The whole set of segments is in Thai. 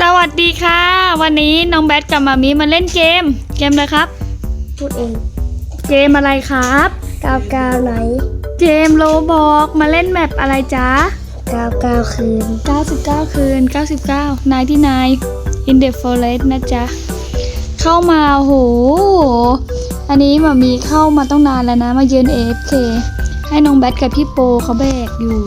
สวัสดีค่ะ วันนี้น้องแบทกับมามีมาเล่นเกม เกมอะไรครับ พูดเองเกมอะไรครับก้าวก้าวไหนเกมโลบอกมาเล่นแมปอะไรจ๊ะก้าวก้าวคืน 99 คืน 99นายที่นาย in the forest นะจ๊ะ เข้ามาโหอันนี้มามีเข้ามาต้องนานแล้วนะ มายืน AFK ให้น้องแบทกับพี่โปเขาแบกอยู่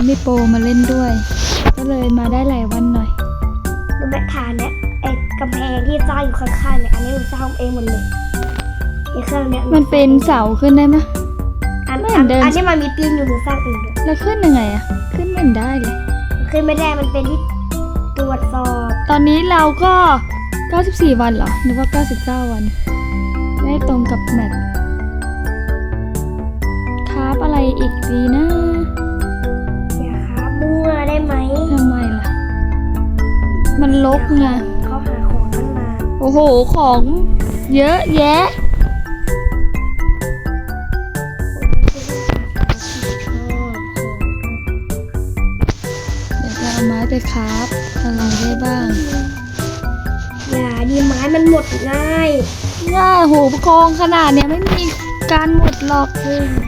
นนี้ไม่โปมาเล่นด้วย ก็เลยมาได้หลายวันหน่อยดูแม่ฐานเนี่ยไอ้กำแพงที่สร้างอยู่ข้างๆเนี่ยอันนี้หนูสร้างเองหมดเลยไอ้เครื่องเนี่ยหมันเป็นเสาขึ้นได้ไหมอันไม่เห็อันนเดิน อันนี้มันมีตีนอยู่หนูสร้างเองด้วยแล้วขึ้นยังไงอะขึ้นไม่เห็นได้เลยขึ้นไม่ได้มันเป็นที่ตรวจสอบตอนนี้เราก็ 94 วันเหรอนึกว่า 99 วัน ได้ตรงกับแมทคราฟอะไรอีกดีนะ มันลกไงเขาหาของตั้งนานโอ้โห ของเยอะแยะ เดี๋ยวจะเอาไม้ไปคราฟอะไรได้บ้าง อย่าดีไม้มันหมดง่าย ง่ายโหกองขนาดเนี้ยไม่มีการหมดหรอกซึ่งจ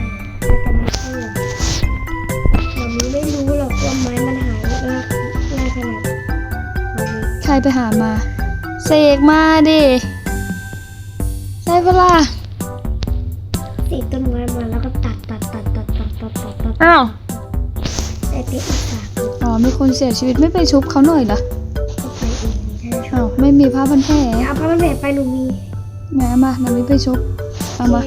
รไปหามา เสกมาดิใช่ปะล่ะเสกต้นไม้มาแล้วก็ตัดตัดตัดตัดตัดตัดตัดตัดอ้าวไอ้เป๊ะอีกสามอ๋อมีคนเสียชีวิตไม่ไปชุบเขาหน่อยเหรอก็ไปเองใช่ไหมอ้าวไม่มีผ้าพันแผลเอาผ้ามันแผลไปหนูมีแหมมานามิไปชุบเอามาวัน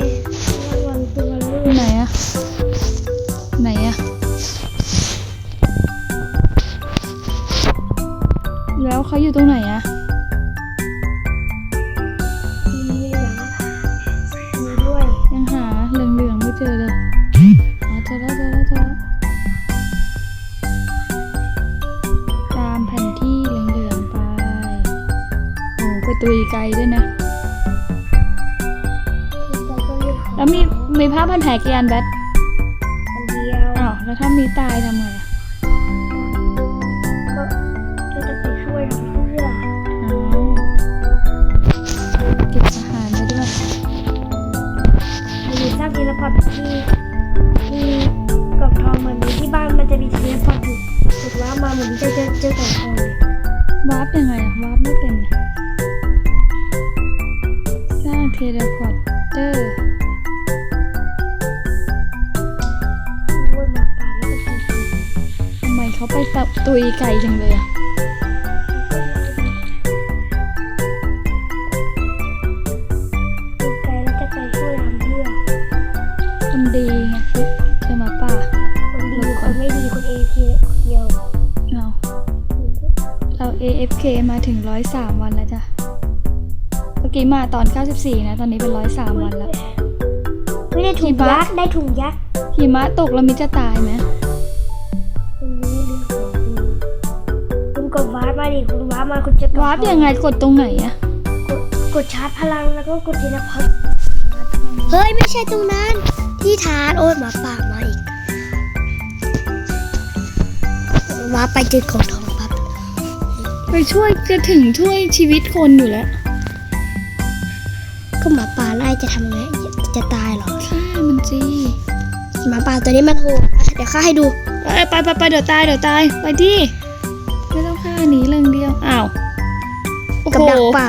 เขาอยู่ตรงไหนอะมีหลังมีด้วย ยังหาเหลืองๆไม่เจอเลยอ๋อเจอแล้วเจอแล้วเจอแล้วตามแผนที่เหลืองๆไป โอ้ไปตุยไกลด้วยนะ แล้วมีมีผ้าพันแผลกี่อันแบทอันเดียว อ้าวแล้วถ้ามีตายทำไง เทเลพอร์เตอร์ทำไมเขาไปตับตุยไก่จังเลยอะดีไงเช่ไหมป้าคนดีคนไม่ดีคนเอพีเดียเรา AFK มาถึงร้อยสามวันแล้วจ้ะ กี้มาตอน 94 นะ ตอนนี้เป็น 103 วันแล้ว ไม่ได้ถุงกี่บาทยักษ์ได้ถุงยักษ์หิมะตกแล้วมิจะตายไหมคุณรู้เรื่องของคุณคุณกดวาร์ปมาดิคุณวาร์ปมาคุณจะกดวาร์ปยังไงกดตรงไหนอะกดกดชาร์จพลังแล้วก็กดทีละพัทเฮ้ย ไม่ใช่ตรงนั้น ที่ฐานโอ้ยหมาป่ามาอีกวาร์ปไปเจอกล่องทองปั๊บไปช่วยจะถึงช่วยชีวิตคนอยู่แล้ว ก็หมาป่าไล่จะทำไงจะตายเหรอฆ่ามันสิหมาป่าตัวนี้มันโหดอะเดี๋ยวข้าให้ดูเอ้ยไปไปไปเดี๋ยวตายเดี๋ยวตายไปดิไม่ต้องฆ่าหนีเรื่องเดียวอ้าวโอ้กับโหดักป่า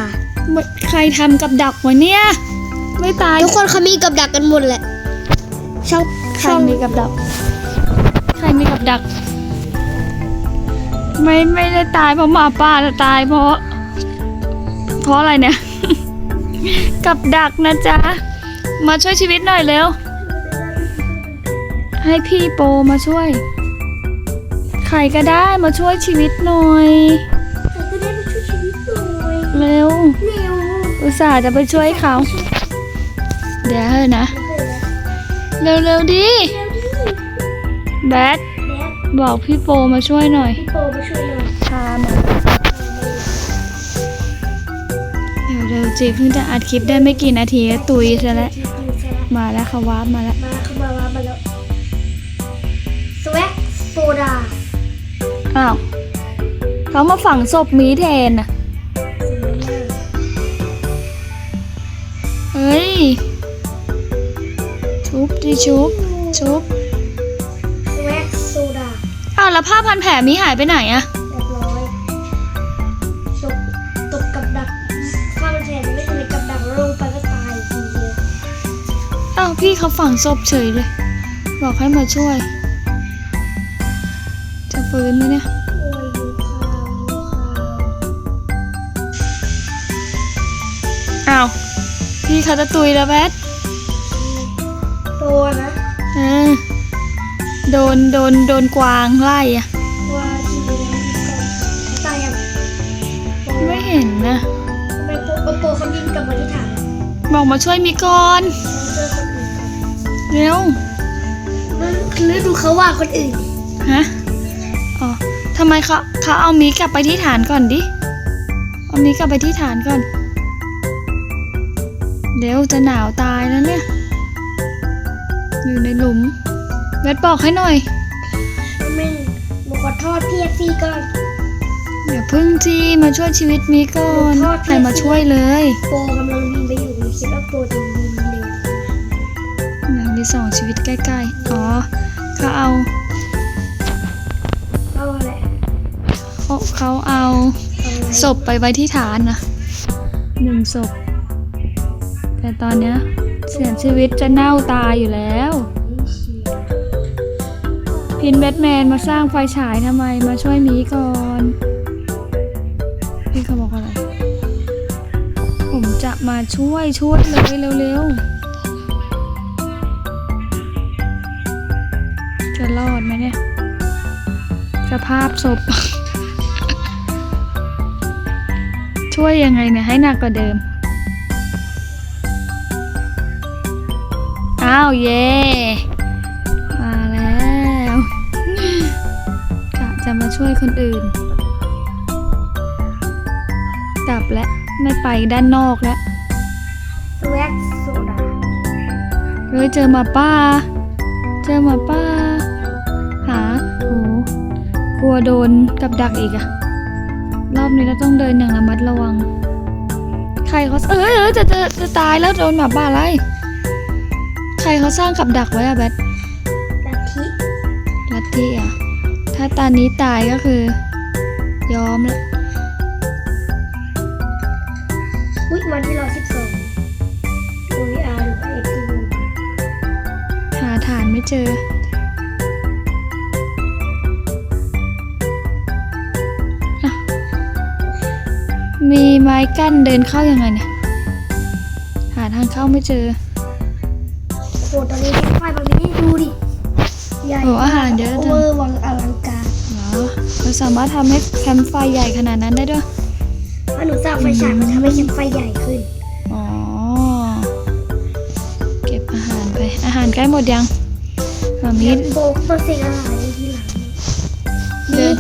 ใครทำกับดักวะเนี่ย ไม่ตายทุกคนเขามีกับดักกันหมดแหละช่องใครช่องมีกับดัก ใครมีกับดัก ไม่ไม่ได้ตายเพราะหมาป่าแต่ตายเพราะ เพราะอะไรเนี่ย กับดักนะจ๊ะ มาช่วยชีวิตหน่อยเร็ว ให้พี่โปมาช่วย ใครก็ได้มาช่วยชีวิตหน่อยจะได้ไปช่วยชีวิตหน่อยเร็ว เร็วอุตส่าห์จะไปช่วยเขา เดี๋ยวเถอะนะ เร็วๆดิแบทแม่บอกพี่โปมาช่วยหน่อย พี่โปมาช่วยหน่อย พามา ร็วๆจีเพิ่งจะอัดคลิปได้ไม่กี่นาทีก็ตุยซะแล้วมาแล้วค่ะวาร์ปมาแล้วมาเข้ามาว่ามาแล้วสวักโซดาอ้าวเขามาฝังศพหมีแทนน่ะสวยมากเฮ้ยชุบดิชุบชุบแว็กโซดาอ้าวแล้วผ้าพันแผลหมีหายไปไหนอะ พี่เขาฝังศพเฉยเลย บอกให้มาช่วย จะฟื้นไหมเนี่ยโอ้ยดูข่าวดูข่าวอ้าวพี่เขาจะตุยแล้วแบทตัวนะเออโดนโดนโดนกวางไล่อะว่าทีเดียวเขาตายยังโปไม่เห็นนะทำไมโปโปโปเขาบินกลับมาที่ฐานบอกมาช่วยมีก่อนเราเจอคนอื่นก่อน เร็วหรือดูเขาว่าคนอื่น ฮะ อ๋อทำไมเขาเขาเอามีกลับไปที่ฐานก่อนดิ เอามีกลับไปที่ฐานก่อน เดี๋ยวจะหนาวตายแล้วเนี่ย อยู่ในหลุมแบทบอกให้หน่อยไม่หนูขอโทษพี่เอฟซีก่อนเดี๋ยวพึ่งจีมาช่วยชีวิตมีก่อนขอโทษใครมาช่วยเลย โปกำลังบินไปอยู่หนูคิดว่าโปจะ สองชีวิตใกล้ๆ อ๋อเขาเอาเอาแหละเขาเขาเอาเอาอะไรศพไปไว้ที่ฐานนะหนึ่งศพ แต่ตอนเนี้ยเสียชีวิตจะเน่าตายอยู่แล้ว พินแบทแมนมาสร้างไฟฉายทำไมมาช่วยหมีก่อน พี่เขาบอกอะไร ผมจะมาช่วยช่วยเลยเร็วๆ จะรอดไหมเนี่ย สภาพศพ ช่วยยังไงเนี่ย ให้หนักกว่าเดิม อ้าว เย่มาแล้วกะจะมาช่วยคนอื่น กลับแล้วไม่ไปด้านนอกแล้วแว็กโซดาเฮ้ยเจอหมาป้า เจอหมาป้าหาโห กลัวโดนกับดักอีกอะรอบนี้เราต้องเดินอย่างระมัดระวัง ใครเขาเออเออจะจะจะตายแล้วโดนหมาบ้าไล่ใครเขาสร้างกับดักไว้อะแบทลัทธิลัทธิอะถ้าตานี้ตายก็คือ ยอมละอุ้ยวันที่เราสิบสองดูวีอาร์หรือเอฟซีหาฐานไม่เจอ มีไม้กั้นเดินเข้ายังไงเนี่ย หาทางเข้าไม่เจอโหตอนนี้ไฟแบบนี้ดูดิ ใหญ่โอ้อาหารเยอะจัง เวอร์วังอลังการเหรอเราสามารถทำให้แคมป์ไฟใหญ่ขนาดนั้นได้ด้วย ถ้าหนูสร้างไฟฉายมันทำให้แคมป์ไฟใหญ่ขึ้น อ๋อ เก็บอาหารไป อาหารใกล้หมดยังมามีโบกต้องเซ็งอาหารในทีหลัง เดินี่น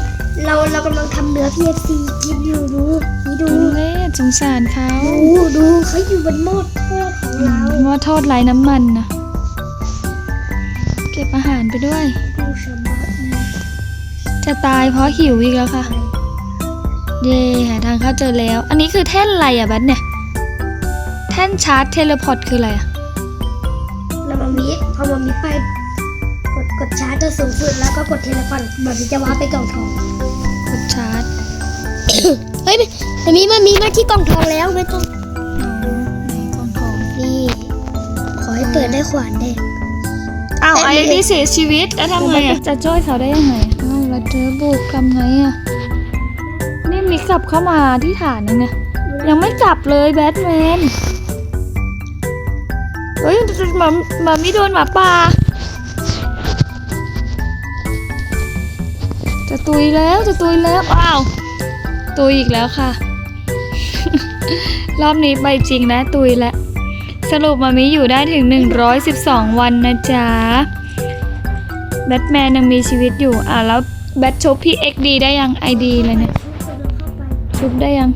เราเรากำลังทำเนื้อ PFC กินอยู่ดูนี่ดูดูเล่สงสารเขาดูดูเขาอยู่บนหม้อทอดของเราว่าโทษไร้น้ำมันนะเก็บอาหารไปด้วยดูชมบัตจะตายเพราะหิวอีกแล้วค่ะ เย่หาทางเข้าเจอแล้ว อันนี้คือแท่นอะไรอะแบทเนี่ย แท่นชาร์จเทเลพอร์ตคืออะไรอะแล้วมามีพอมามีไป กดกดชาร์จตัวสูงสุดแล้วก็กดเทเลฟอนแบบนี้จะว้าร์ปไปกล่องทองกดชาร์จ เฮ้ยมันมีมันมีมาที่กล่องทองแล้วไม่ต้องอ๋อไหนกล่องทองนี่ขอให้เปิดได้ขวานแดงอ้าวเอ้ไอ้ยนี่เสียชีวิตแล้วทำไงอะจะช่วยเขาได้ยังไงอ้าวแล้วเจอบุกทำไงอะนี่มีกลับเข้ามาที่ฐานยังเนี่ยยังไม่กลับเลยแบทแมนเฮ้ยหมาหมามีโดนหมาป่า ตุยแล้วจะตุยแล้วอ้าวตุยอีกแล้วค่ะ รอบนี้ไปจริงนะตุยแล้วสรุปมามีอยู่ได้ถึง 112 วันนะจ๊ะแบทแมนยังมีชีวิตอยู่อะแล้วแบทชุบพี่เอ็กดีได้ยังไอดีเลยเนี่ยชุบได้ยัง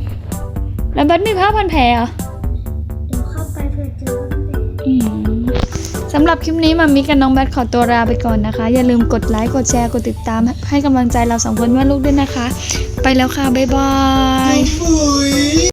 แล้วแบทมีผ้าพันแผลเหรอเดี๋ยวเข้าไปเพื่อเจออืมสำหรับคลิปนี้มามิกับน้องแบทขอตัวลาไปก่อนนะคะ อย่าลืมกดไลค์กดแชร์กดติดตาม ให้กำลังใจเราสองคนแม่ลูกด้วยนะคะ ไปแล้วค่ะ บ๊ายบาย